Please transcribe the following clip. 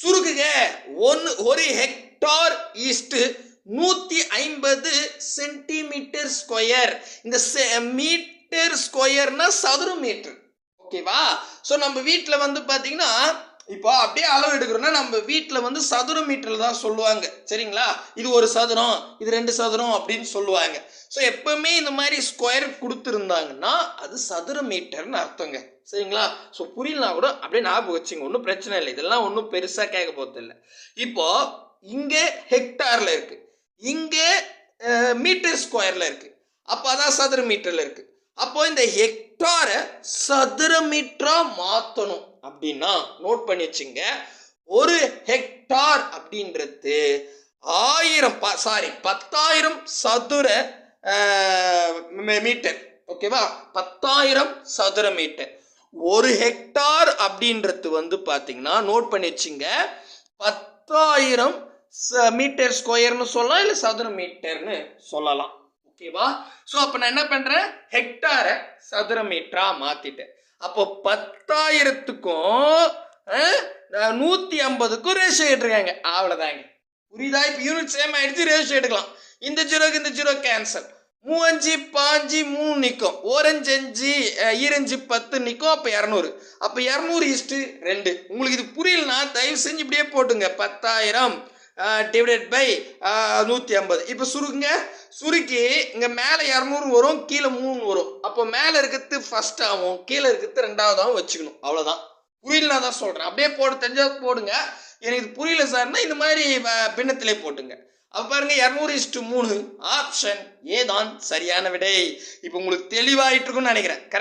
சுருக்குக. ஒன்று ஒரு ஹெக்டார் ஈஸ்ட் நூற்றி ஐம்பது சென்டிமீட்டர் ஸ்கொயர். இந்த மீட்டர் ஸ்கொயர்னா சதுர மீட்டர். ஓகேவா? ஸோ நம்ம வீட்டில் வந்து பார்த்தீங்கன்னா இப்போ அப்படியே அளவு எடுக்கிறோம்னா நம்ம வீட்டில் வந்து சதுர மீட்டரில் தான் சொல்லுவாங்க. சரிங்களா? இது ஒரு சதுரம் இது ரெண்டு சதுரம் அப்படின்னு சொல்லுவாங்க. ஸோ எப்பவுமே இந்த மாதிரி ஸ்கொயர் கொடுத்துருந்தாங்கன்னா அது சதுர மீட்டர்னு அர்த்தங்க. சரிங்களா? ஸோ புரியலனா கூட அப்படியே ஞாபகம் வச்சுங்க ஒன்றும் பிரச்சனை இல்லை. இதெல்லாம் ஒன்றும் பெருசாக கேட்க போகிறது இல்லை. இப்போ இங்கே ஹெக்டாரில் இருக்குது இங்கே மீட்டர் ஸ்கொயரில் இருக்குது அப்போ அதான் சதுர மீட்டரில் இருக்குது அப்போ இந்த ஹெக்டாரை சதுர மீட்டராக மாற்றணும் அப்படின்னா நோட் பண்ணி வச்சுங்க ஒரு ஹெக்டார் அப்படின்றது ஆயிரம் சாரி பத்தாயிரம் சதுர மீட்டர் ஓகேவா பத்தாயிரம் சதுர மீட்டர் ஒரு ஹெக்டார் அப்படின்றது வந்து பார்த்தீங்கன்னா நோட் பண்ணி வச்சுங்க பத்தாயிரம் மீட்டர் ஸ்கொயர்னு சொல்லலாம் இல்லை சதுர மீட்டர்னு சொல்லலாம். ஓகேவா ஸோ அப்போ நான் என்ன பண்ணுறேன் ஹெக்டாரை சதுர மீட்டராக மாற்றிட்டேன் அப்போ பத்தாயிரத்துக்கும் நூற்றி ஐம்பதுக்கும் ரேஷியோ எடுத்துருக்காங்க அவ்வளோதாங்க புரியுதா? இப்போ யூனிட் சேம் ஆயிடுச்சு ரேஷியோ எடுக்கலாம். இந்த ஜீரோக்கு இந்த ஜீரோ கேன்சல் மூவஞ்சு பாஞ்சு மூணு நிற்கும் ஓரஞ்சு அஞ்சு ஈரஞ்சு பத்து நிற்கும் அப்போ இரநூறு. அப்போ இரநூறு இஸ்ட்டு ரெண்டு. உங்களுக்கு இது புரியலனா தயவு செஞ்சு இப்படியே போட்டுங்க. பத்தாயிரம். டிவைடட் பை நூற்றி ஐம்பது. இப்போ சுருக்குங்க. சுருக்கி இங்கே மேலே இரநூறு வரும் கீழே மூணு வரும். அப்போ மேலே இருக்கிறது ஃபர்ஸ்ட் ஆகும் கீழே இருக்கிறது ரெண்டாவதாகவும் வச்சுக்கணும். அவ்வளோதான் புரியலனா தான் சொல்கிறேன் அப்படியே போட தெரிஞ்சா போடுங்க. எனக்கு புரியல சார்னா இந்த மாதிரி வ- பின்னத்திலே போட்டுங்க. அப்போ பாருங்க இரநூறு இஸ்டு மூணு. ஆப்ஷன் ஏதான் சரியான விடை. இப்போ உங்களுக்கு தெளிவாயிட்டு இருக்கும்னு நினைக்கிறேன். கரெக்ட்